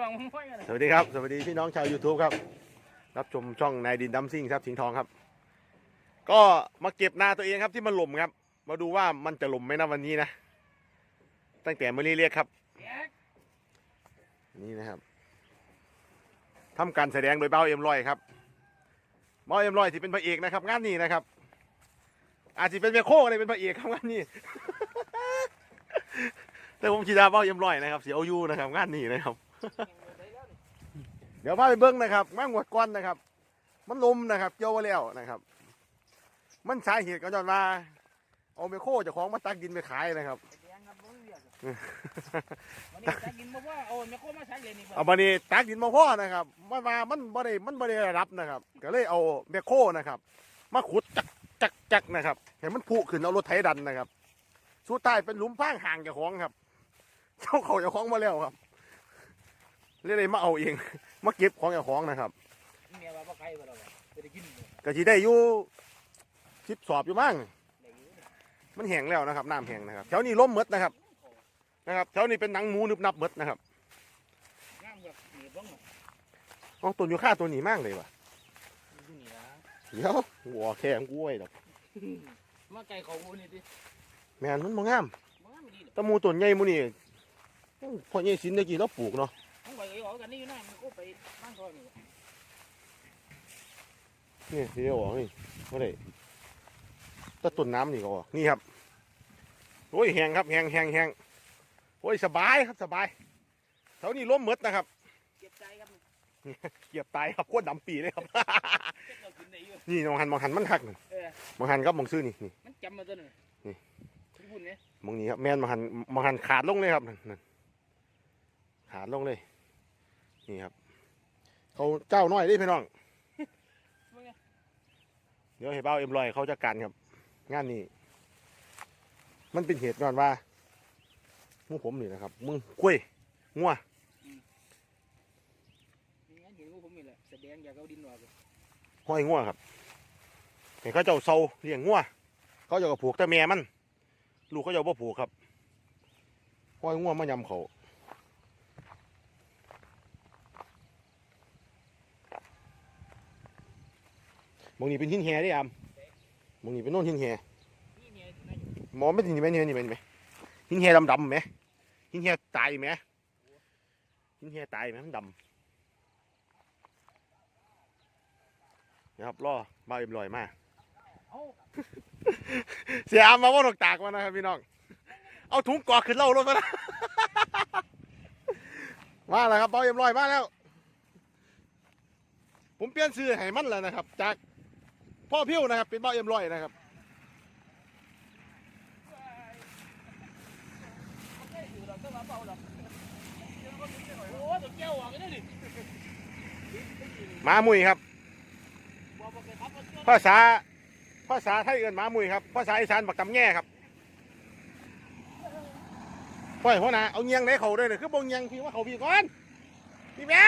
น้องมึงห้อยกันสวัสดีครับ สวัสดีพี่น้องชาว YouTube ครับ รับชมช่องนายดินดัมซิ่งครับสิงห์ทองครับ ก็มาเก็บนาตัวเองครับที่มันหล่มครับ มาดูว่ามันจะหล่มไหมนะวันนี้นะ ตั้งแต่เมาเรียกครับ นี่นะครับทำการแสดงโดยเบ้าเอ็มรอยครับเบ้าเอ็มรอยที่เป็นพระเอกนะครับ งานนี้นะครับ อาจจะเป็นเมโคอะไรเป็นพระเอกครับงานนี้แต่ผมชีดาเบ้าเอ็มรอยนะครับเสียอายุนะครับ งานนี้นะครับ เดี๋ยวพาไปเบิ้งนะครับมางวดก้อนนะครับ มันลมนะครับเกี่ยวไว้แล้วนะครับ มันสาเหตุก็จอนว่าเอาเมโคเจะของมาตักดินไปขายนะครับแดงครับมึงเรียกวันนี้จะกินบอกว่าโอ้ไม่โคมาใช้เลยนี่เอาบันนี้ตักดินมาพ่อนะครับมันมามันบ่ได้มันบ่ได้รับนะครับ ก็เลยเอาเมโคนะครับ มาขุดจักจักจักนะครับ เห็นมันผุขึ้นเอารถไถดันนะครับสุดท้ายเป็นหลุมพรางห่างเจ้าของครับ เจ้าเขาเจ้าของมาแล้วครับ เลยเลยมาเอาเอง มาเก็บของเจ้าของนะครับเมียว่าบ่ไกลบ่เราจะได้กินก็สิได้อยู่สิบสอบอยู่มั้งได้อยู่มันแห้งแล้วนะครับน้ำแห้งนะครับแถวนี้ล้มหมดนะครับนะครับแถวนี้เป็นหนังหมูนึบนับหมดนะครับงามแบบหนีบ้องเอ๋อตัวอยู่ค่าตัวหนีมากเลยว่ะดูนี่นะเดี๋ยวหัวแข็งกล้วยดอกมาไกลเขาอูนี่ดิแม่นมันบ่งามมันไม่ดีแตะมูต้นใหญ่หมูนี่พ่อใหญ่สินตะกี้เราปลูกเนาะต้อง ไปเอากันนี่อยู่นะมันก็ไปบ้านซอยนี่นี่สิเดียวออกนี่บ่ได้แตะต้นน้ำนี่ก็ออกนี่ครับโอ้ยแหงครับแหงแหงแหงโอ้ยสบายครับสบายแถวนี้ล้มหมดนะครับเก็บใจครับเกียบตายครับโคตรดำปีเลยครับ นี่มองหันมองหันมันคักนั่นเออมองหันครับมองซื้อนี่นี่มันจำมาตัวนึงนี่ที่พูดเนี่มองนี้ครับแม่นมองหันมองหันขาดลงเลยครับนั่นนั่นขาดลงเลย นี่ครับ เขาเจ้าน้อยเด้พี่น้อง เดี๋ยวให้เบ้าเอ็มลอยเขาจัดการครับ งานนี้มันเป็นเหตุก่อนว่าหมูผมนี่นะครับมึงกล้วยงัวนี่งั้นเห็นว่าผมนี่แหละแสดงอยากเอาดินออกเลยห้อยงัวครับเห็นเขาเจ้าเซาเลี้ยงงัวเขาเจ้าก็ผูกแต่แม่มัน ลูกเขาเจ้าบ่ผูกครับห้อยงัวมายำเขา บางนี้เป็นหินแห่เด้อามบางนี้เป็นโน่นหินแห่นี่เนี่ยน่าอยู่หมอไม่ถึงนี่ไหมนี่ไหมนี่ไหมนี่ไหมหินแห่ดำๆไหมหินแห่ตายไหมหินแห่ตายไหมมันดำนะครับล่อมาเอ็มลอยมาเอาเสียอามมาว่าหนกตากมานะครับพี่น้อง เอาถุงกอกขึ้นเล่ารถมานะมาแล้วครับเบาเอ็มลอยมาแล้ว ผมเปลี่ยนชื่อให้มันแล้วนะครับ จาก พ่อพิ้วนะครับ เป็นเบาเอ็มลอยนะครับไม่อยู่หมามุยครับบอกบอกเลยครับว่าภาษา ภาษาไทยเอินหมามุยครับ ภาษาอีสานบักตำแง่ครับพ่อยหัวหน้าเอาเงียงไหนเขาด้วยเนี่ยคือบงเงียงพี่ว่าเขาพี่ก่อนพี่แม่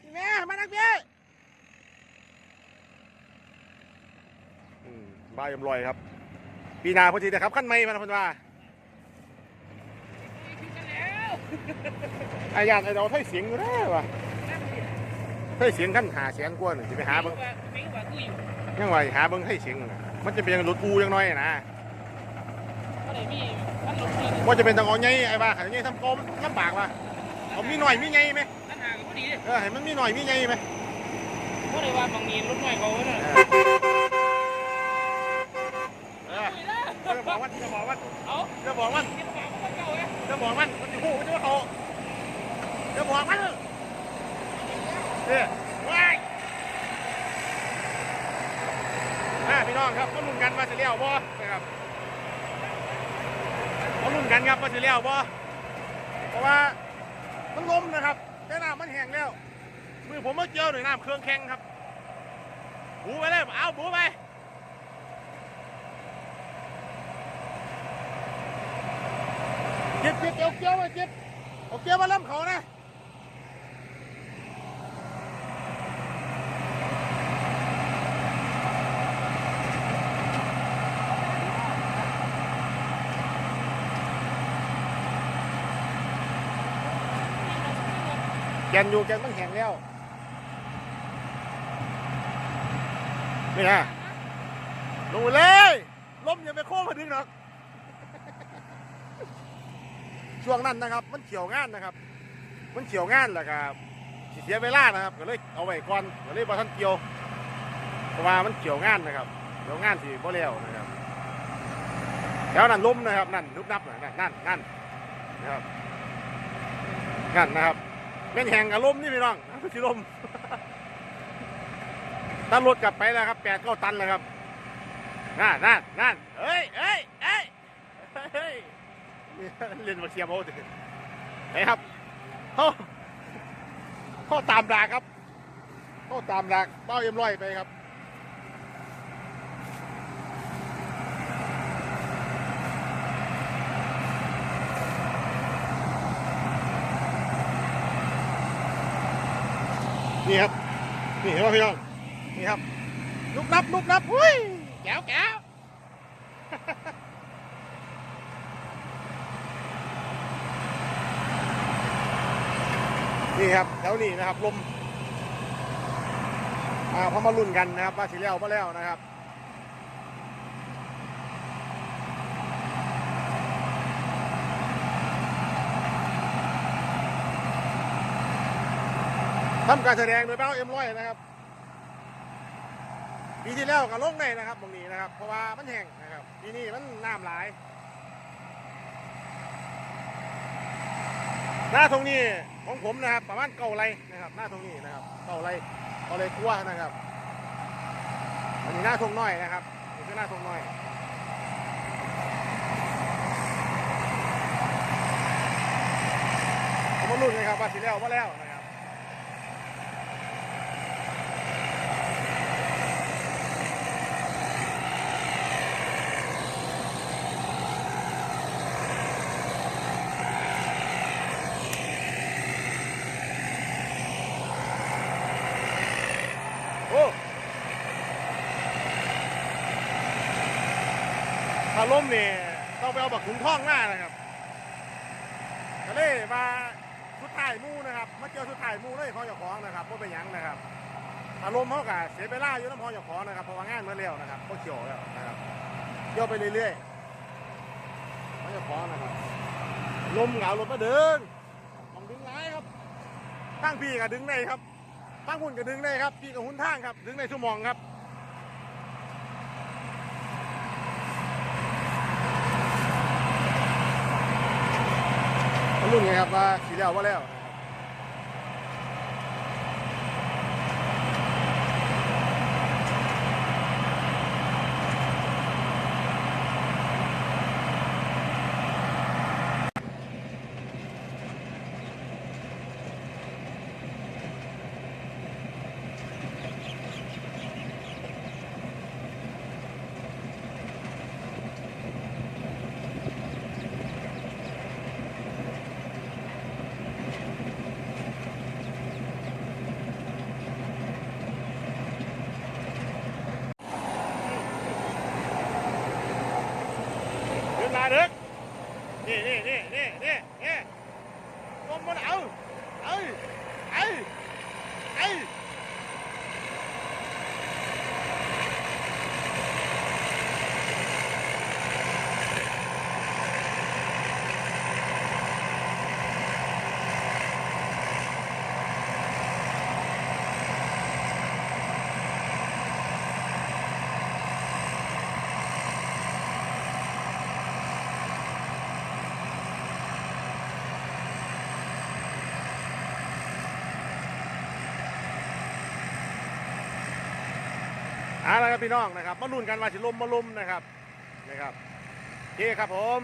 พี่แม่มานักพี่อืม บ้าเอ็มลอยครับ ปีหนาพอดีนะครับขั้นไม่มันเพันว่าแล้วไอ้ยานไอ้เราไทยเสียงอยู่แล้ววะไทยเสียงขั้นหาเสียงกวนจะไปหาเบิ้งไม่ว่ากูอยู่ยังไงหาเบิ้งไทยเสียงน่ะมันจะเป็นรถอูยังน้อยนะก็เลยมีท่านลงที่ว่าจะเป็นทางเอาไงไอ้บ้าไอ้ไงทำกลมลำบากว่ะเอามีหน่อยมีไงไหมท่านหาก็พอดีเลยเออให้มันมีหน่อยมีไงไหมก็เลยว่าบางมีรถหน่อยเขาเนี่ย เออเออ จะบอกว่าจะบอกว่าเอาจะบอกว่ามันจะบอกมันมันจะหูมันจะว่าเขาจะบอกมันเนี่ยว้ายอ่าพี่น้องครับมาลุ้นกันว่าจะเลี้ยวบ่นะครับมาลุ้นกันครับว่าจะเลี้ยวบ่เพราะว่ามันล้มนะครับ แต่น้ำมันแห้งแล้วมือผมเมาเกี่ยวหน่อยน้ำเครื่องแข็งครับบูไปเลยเอาบูไป จ็บเจ็บเอาเกี้ยวมาเจ็บเอาเกี้ยวมาล้ำเขานะแกนอยู่แกนมันแข็งแล้วนี่นะลงเลยล้มอย่าไปโค้งมาดึงหรอก ช่วงนั้นนะครับ มันเขียวงานนะครับ มันเขียวงานแหละครับสิเสียเวลานะครับก็เลยเอาไว้ก่อนก็เลยบอทันเกี่ยวเพราะว่ามันเขียวงานนะครับเขียวงานสิบ่แล้วนะครับแล้วนั่นล้มนะครับนั่นนุบนับนะนั่นนั่นนั่นนะครับนั่นนะครับแม่นแหงกับล้มนี่พี่น้องสิล้มตั้งรถกลับไปแล้วครับแปดเก้าตันแล้วครับนั่นนั่นนั่นเอ้ยเอ้ยเอ้ยเฮ้ย เล่นมาเชียร์โมดิไหนครับเขาเขาตามดากครับเขาตามดากเป้าเอ็มร้อยไปครับนี่ครับ นี่เห็นไหมพี่น้อง นี่ครับลุกนับลุกนับหุ้ยแก้วแก้ว นี่ครับแถวนี้นะครับลมอ่าพอมาลุ้นกันนะครับว่าสิแล้วมาแล้วนะครับทำการแสดงโดยเป้าเอ็มร้อยนะครับปีที่แล้วก็ลงในนะครับตรงนี้นะครับ เพราะว่ามันแห้งนะครับปีนี้มันน้ำหลายหน้าตรงนี้ ของผมนะครับ ประมาณเก่าไรนะครับหน้าตรงนี้นะครับเก่าไรเก่าไรกลัวนะครับ อันนี้หน้าทงน้อยนะครับนี่คือหน้าทงน้อยผมมาลุ้นนะครับว่าสิแล้วว่าแล้วนะครับโอ้ ถ้าล้มนี่ต้องไปเอาบักขุนท่องหน้านะครับก็เลยมาสุดท้ายมูนะครับมาเจอสุดท้ายมูเลยของเจ้าของนะครับว่าเป็นยังนะครับอารมณ์เขากะเสียเวลาอยู่น้ำพองเจ้าของนะครับเพราะว่างานเมื่อเร็วนะครับก็เขียวแล้วนะครับเกี่ยวไปเรื่อยๆของเจ้าของนะครับลมเหงารถมาดึงมองดึงร้ายครับตั้งพี่กับดึงในครับ ตั้งหุ่นกับดึงได้ครับพี่กับหุ่นทางครับ ดึงในชั่วโมงครับมาลุ้นไงครับว่าสีแล้วว่าแล้วนะครับเดินมาเด็กนี่นี่นี่นี่นี่นี่ลมมันเอาเอาเอาเอาเอาละครับพี่น้องนะครับ มาลุ้นกันว่าสิลมมาลมนะครับนะครับโอเคครับผม